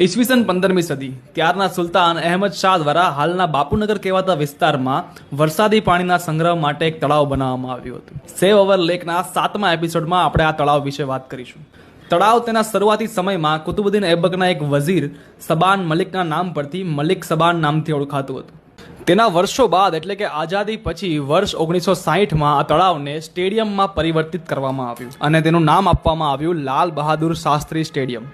ઈસવીસન પંદરમી સદી. ત્યારના સુલતાન અહેમદ શાહ દ્વારા હાલના બાપુનગર કહેવાતા વિસ્તારમાં વરસાદી પાણીના સંગ્રહ માટે એક તળાવ બનાવવામાં આવ્યું હતું. સેવ અવર લેકના સાતમા એપિસોડમાં આપણે આ તળાવ વિશે વાત કરીશું. તળાવ તેના શરૂઆતી સમયમાં કુતુબુદ્દીન એબકના એક વઝીર, સબાન મલિકના નામ પરથી મલિક સબાન નામથી ઓળખાતું હતું. તેના વર્ષો બાદ એટલે કે આઝાદી પછી વર્ષ ઓગણીસો સાહીઠમાં આ તળાવને સ્ટેડિયમમાં પરિવર્તિત કરવામાં આવ્યું અને તેનું નામ આપવામાં આવ્યું લાલ બહાદુર શાસ્ત્રી સ્ટેડિયમ.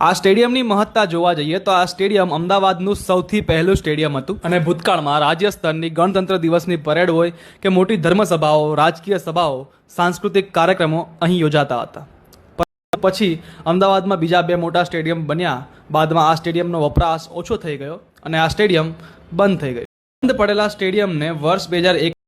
આ સ્ટેડિયમની મહત્તા જોવા જઈએ તો આ સ્ટેડિયમ અમદાવાદનું સૌથી પહેલું સ્ટેડિયમ હતું. અને ભૂતકાળમાં રાજ્ય સ્તરની ગણતંત્ર દિવસની પરેડ હોય કે મોટી ધર્મસભાઓ, રાજકીય સભાઓ, સાંસ્કૃતિક કાર્યક્રમો અહીં યોજાતા હતા. પછી અમદાવાદમાં બીજા બે મોટા સ્ટેડિયમ બન્યા. બાદમાં આ સ્ટેડિયમનો વપરાશ ઓછો થઈ ગયો અને આ સ્ટેડિયમ બંધ થઈ ગયું. બંધ પડેલા સ્ટેડિયમને વર્ષ બે હજાર એક